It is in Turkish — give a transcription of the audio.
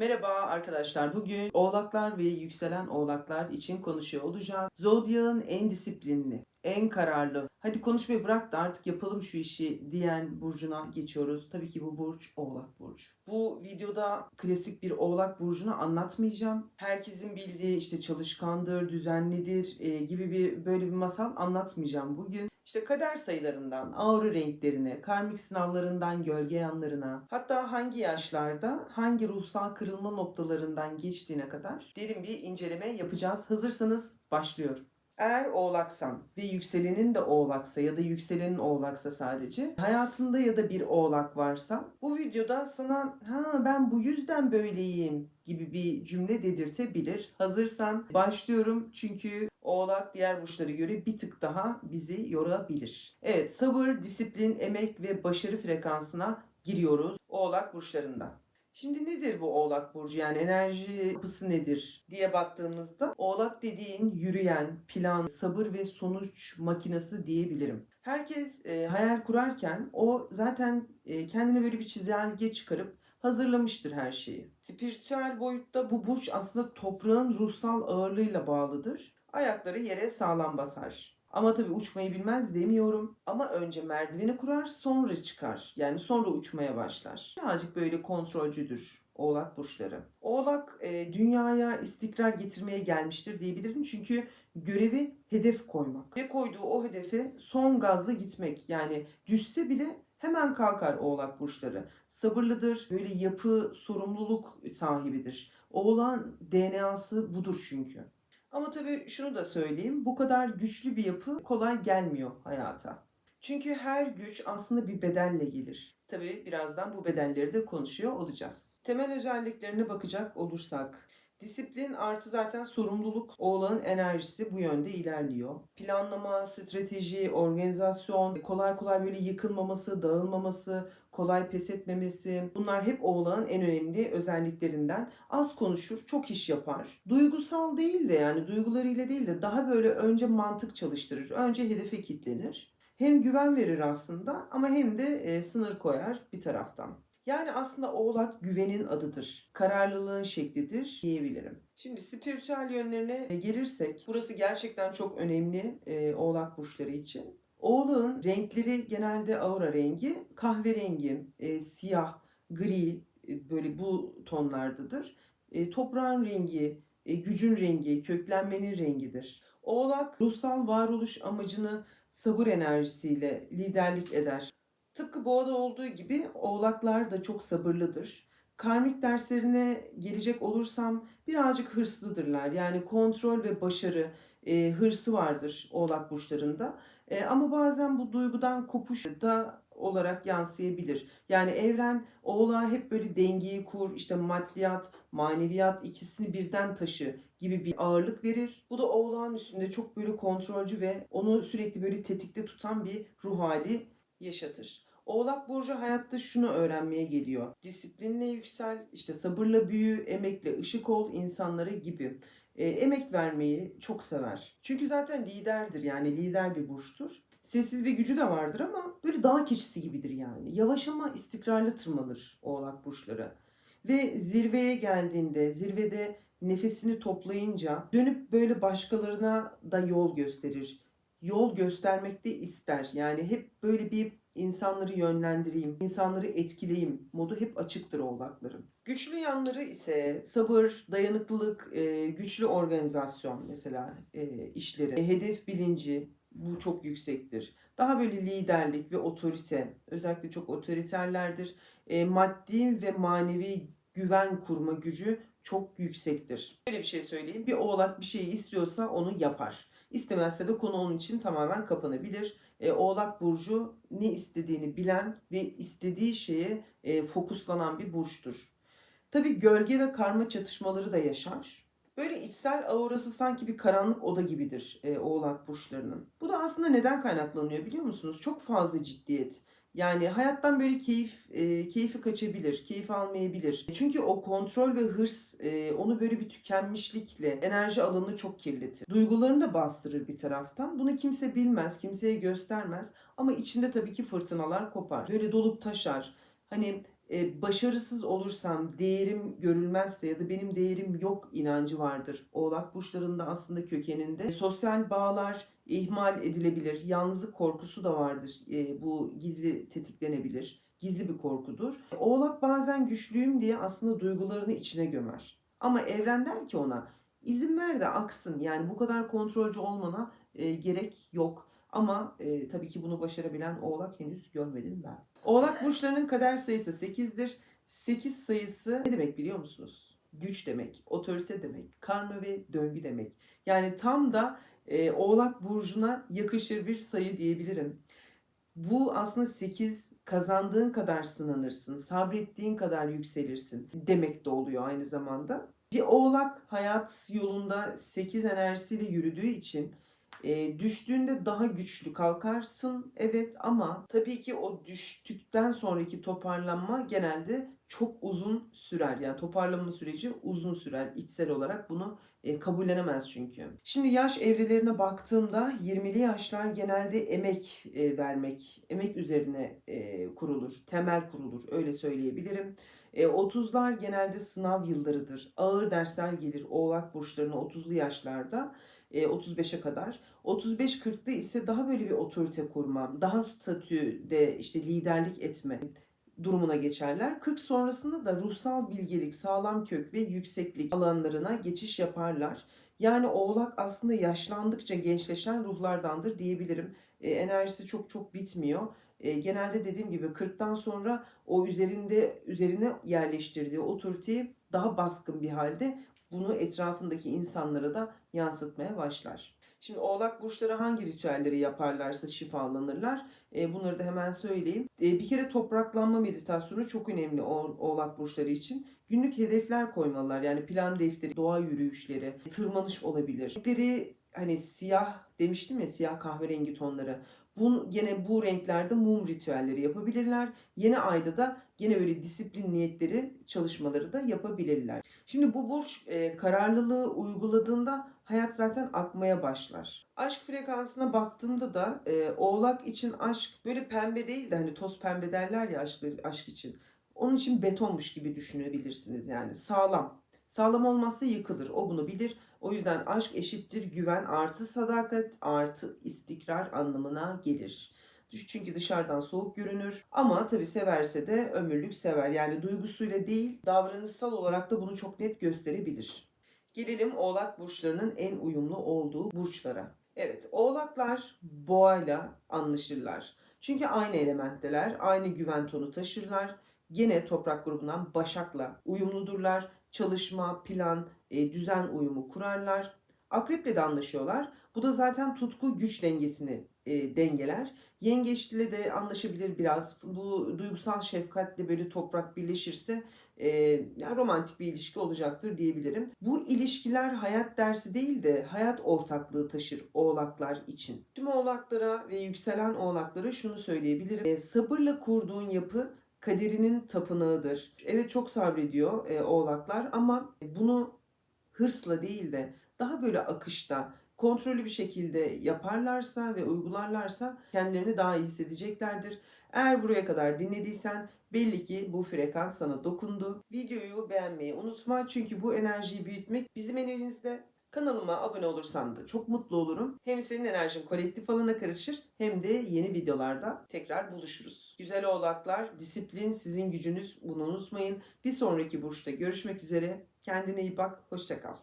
Merhaba arkadaşlar. Bugün oğlaklar ve yükselen oğlaklar için konuşuyor olacağız. Zodyağın en disiplinli, en kararlı, hadi konuşmayı bırak da artık yapalım şu işi diyen burcuna geçiyoruz. Tabii ki bu burç oğlak burcu. Bu videoda klasik bir oğlak burcunu anlatmayacağım. Herkesin bildiği işte çalışkandır, düzenlidir e, gibi bir böyle bir masal anlatmayacağım bugün. İşte kader sayılarından, aura renklerine, karmik sınavlarından gölge yanlarına, hatta hangi yaşlarda, hangi ruhsal kırılma noktalarından geçtiğine kadar derin bir inceleme yapacağız. Hazırsanız başlıyorum. Eğer oğlaksan ve yükselenin de oğlaksa ya da yükselenin oğlaksa sadece hayatında ya da bir oğlak varsa bu videoda sana ha ben bu yüzden böyleyim gibi bir cümle dedirtebilir. Hazırsan başlıyorum çünkü oğlak diğer burçlara göre bir tık daha bizi yorabilir. Evet sabır, disiplin, emek ve başarı frekansına giriyoruz oğlak burçlarında. Şimdi nedir bu Oğlak Burcu yani enerji yapısı nedir diye baktığımızda Oğlak dediğin yürüyen, plan, sabır ve sonuç makinesi diyebilirim. Herkes e, hayal kurarken o zaten e, kendine böyle bir çizelge çıkarıp hazırlamıştır her şeyi. Spiritüel boyutta bu burç aslında toprağın ruhsal ağırlığıyla bağlıdır. Ayakları yere sağlam basar. Ama tabii uçmayı bilmez demiyorum. Ama önce merdiveni kurar sonra çıkar. Yani sonra uçmaya başlar. Birazcık böyle kontrolcüdür oğlak burçları. Oğlak e, dünyaya istikrar getirmeye gelmiştir diyebilirim. Çünkü görevi hedef koymak. Ve koyduğu o hedefe son gazla gitmek. Yani düşse bile hemen kalkar oğlak burçları. Sabırlıdır, böyle yapı, sorumluluk sahibidir. Oğlan DNA'sı budur çünkü. Ama tabii şunu da söyleyeyim. Bu kadar güçlü bir yapı kolay gelmiyor hayata. Çünkü her güç aslında bir bedelle gelir. Tabii birazdan bu bedelleri de konuşuyor olacağız. Temel özelliklerine bakacak olursak Disiplin artı zaten sorumluluk oğlanın enerjisi bu yönde ilerliyor. Planlama, strateji, organizasyon, kolay kolay böyle yıkılmaması, dağılmaması, kolay pes etmemesi bunlar hep oğlanın en önemli özelliklerinden. Az konuşur, çok iş yapar. Duygusal değil de yani duygularıyla değil de daha böyle önce mantık çalıştırır. Önce hedefe kilitlenir. Hem güven verir aslında ama hem de e, sınır koyar bir taraftan. Yani aslında oğlak güvenin adıdır. Kararlılığın şeklidir diyebilirim. Şimdi spiritüel yönlerine gelirsek burası gerçekten çok önemli e, oğlak burçları için. Oğlağın renkleri genelde aura rengi kahverengi, e, siyah, gri e, böyle bu tonlardadır. E, toprağın rengi, e, gücün rengi, köklenmenin rengidir. Oğlak ruhsal varoluş amacını sabır enerjisiyle liderlik eder. Tıpkı boğada olduğu gibi oğlaklar da çok sabırlıdır. Karmik derslerine gelecek olursam birazcık hırslıdırlar. Yani kontrol ve başarı e, hırsı vardır oğlak burçlarında. E, ama bazen bu duygudan kopuş da olarak yansıyabilir. Yani evren oğlağa hep böyle dengeyi kur, işte maddiyat, maneviyat ikisini birden taşı gibi bir ağırlık verir. Bu da oğlağın üstünde çok böyle kontrolcü ve onu sürekli böyle tetikte tutan bir ruh hali yaşatır. Oğlak Burcu hayatta şunu öğrenmeye geliyor. Disiplinle yüksel, işte sabırla büyü, emekle ışık ol insanlara gibi. E, emek vermeyi çok sever. Çünkü zaten liderdir yani lider bir burçtur. Sessiz bir gücü de vardır ama böyle dağ keçisi gibidir yani. Yavaş ama istikrarlı tırmanır oğlak burçları. Ve zirveye geldiğinde, zirvede nefesini toplayınca dönüp böyle başkalarına da yol gösterir. Yol göstermek de ister. Yani hep böyle bir insanları yönlendireyim, insanları etkileyeyim modu hep açıktır oğlakların. Güçlü yanları ise sabır, dayanıklılık, e, güçlü organizasyon mesela e, işleri, e, hedef bilinci bu çok yüksektir. Daha böyle liderlik ve otorite, özellikle çok otoriterlerdir. Maddi ve manevi güven kurma gücü çok yüksektir. Böyle bir şey söyleyeyim. Bir oğlak bir şeyi istiyorsa onu yapar. İstemezse de konu onun için tamamen kapanabilir. E, Oğlak Burcu ne istediğini bilen ve istediği şeye e, fokuslanan bir burçtur. Tabi gölge ve karma çatışmaları da yaşar. Böyle içsel aurası sanki bir karanlık oda gibidir e, Oğlak burçlarının. Bu da aslında neden kaynaklanıyor biliyor musunuz? Çok fazla ciddiyet. Yani hayattan böyle keyif e, keyfi kaçabilir, keyif almayabilir. Çünkü o kontrol ve hırs e, onu böyle bir tükenmişlikle enerji alanını çok kirletir. Duygularını da bastırır bir taraftan. Bunu kimse bilmez, kimseye göstermez ama içinde tabii ki fırtınalar kopar. Böyle dolup taşar. Hani e, başarısız olursam, değerim görülmezse ya da benim değerim yok inancı vardır. Oğlak burçlarında aslında kökeninde sosyal bağlar ihmal edilebilir. Yalnızlık korkusu da vardır. E, bu gizli tetiklenebilir. Gizli bir korkudur. Oğlak bazen güçlüyüm diye aslında duygularını içine gömer. Ama evren der ki ona izin ver de aksın. Yani bu kadar kontrolcü olmana e, gerek yok. Ama e, tabii ki bunu başarabilen oğlak henüz görmedim ben. Oğlak burçlarının kader sayısı 8'dir. 8 sayısı ne demek biliyor musunuz? Güç demek, otorite demek, karma ve döngü demek. Yani tam da e, Oğlak burcuna yakışır bir sayı diyebilirim. Bu aslında 8 kazandığın kadar sınanırsın, sabrettiğin kadar yükselirsin demek de oluyor aynı zamanda. Bir oğlak hayat yolunda 8 enerjisiyle yürüdüğü için e, düştüğünde daha güçlü kalkarsın evet ama tabii ki o düştükten sonraki toparlanma genelde çok uzun sürer. Yani toparlanma süreci uzun sürer içsel olarak bunu e, kabullenemez çünkü. Şimdi yaş evrelerine baktığımda 20'li yaşlar genelde emek e, vermek, emek üzerine e, kurulur, temel kurulur öyle söyleyebilirim. E, 30'lar genelde sınav yıllarıdır. Ağır dersler gelir oğlak burçlarına 30'lu yaşlarda. E, 35'e kadar. 35-40'lı ise daha böyle bir otorite kurma, daha statüde işte liderlik etme durumuna geçerler. 40 sonrasında da ruhsal bilgelik, sağlam kök ve yükseklik alanlarına geçiş yaparlar. Yani oğlak aslında yaşlandıkça gençleşen ruhlardandır diyebilirim. E, enerjisi çok çok bitmiyor. E, genelde dediğim gibi 40'tan sonra o üzerinde üzerine yerleştirdiği otoriteyi daha baskın bir halde bunu etrafındaki insanlara da yansıtmaya başlar. Şimdi oğlak burçları hangi ritüelleri yaparlarsa şifalanırlar. E, bunları da hemen söyleyeyim. E, bir kere topraklanma meditasyonu çok önemli oğlak burçları için. Günlük hedefler koymalılar. Yani plan defteri, doğa yürüyüşleri, tırmanış olabilir. Renkleri hani siyah demiştim ya siyah kahverengi tonları. Bu, gene bu renklerde mum ritüelleri yapabilirler. Yeni ayda da gene öyle disiplin niyetleri çalışmaları da yapabilirler. Şimdi bu burç e, kararlılığı uyguladığında hayat zaten akmaya başlar. Aşk frekansına baktığımda da e, oğlak için aşk böyle pembe değil de hani toz pembe derler ya aşk, aşk için. Onun için betonmuş gibi düşünebilirsiniz yani sağlam. Sağlam olmazsa yıkılır. O bunu bilir. O yüzden aşk eşittir güven artı sadakat artı istikrar anlamına gelir. Çünkü dışarıdan soğuk görünür ama tabi severse de ömürlük sever. Yani duygusuyla değil davranışsal olarak da bunu çok net gösterebilir. Gelelim oğlak burçlarının en uyumlu olduğu burçlara. Evet oğlaklar boğayla anlaşırlar. Çünkü aynı elementteler, aynı güven tonu taşırlar. Gene toprak grubundan başakla uyumludurlar. Çalışma, plan, e, düzen uyumu kurarlar. Akreple de anlaşıyorlar. Bu da zaten tutku güç dengesini e, dengeler. Yengeçle de anlaşabilir biraz. Bu duygusal şefkatle böyle toprak birleşirse e, yani romantik bir ilişki olacaktır diyebilirim. Bu ilişkiler hayat dersi değil de hayat ortaklığı taşır oğlaklar için. Tüm oğlaklara ve yükselen oğlaklara şunu söyleyebilirim. E, sabırla kurduğun yapı kaderinin tapınağıdır. Evet çok sabrediyor e, oğlaklar ama bunu hırsla değil de daha böyle akışta kontrollü bir şekilde yaparlarsa ve uygularlarsa kendilerini daha iyi hissedeceklerdir. Eğer buraya kadar dinlediysen belli ki bu frekans sana dokundu. Videoyu beğenmeyi unutma çünkü bu enerjiyi büyütmek bizim elimizde. Kanalıma abone olursan da çok mutlu olurum. Hem senin enerjin kolektif alana karışır hem de yeni videolarda tekrar buluşuruz. Güzel oğlaklar, disiplin sizin gücünüz bunu unutmayın. Bir sonraki burçta görüşmek üzere. Kendine iyi bak, hoşça kal.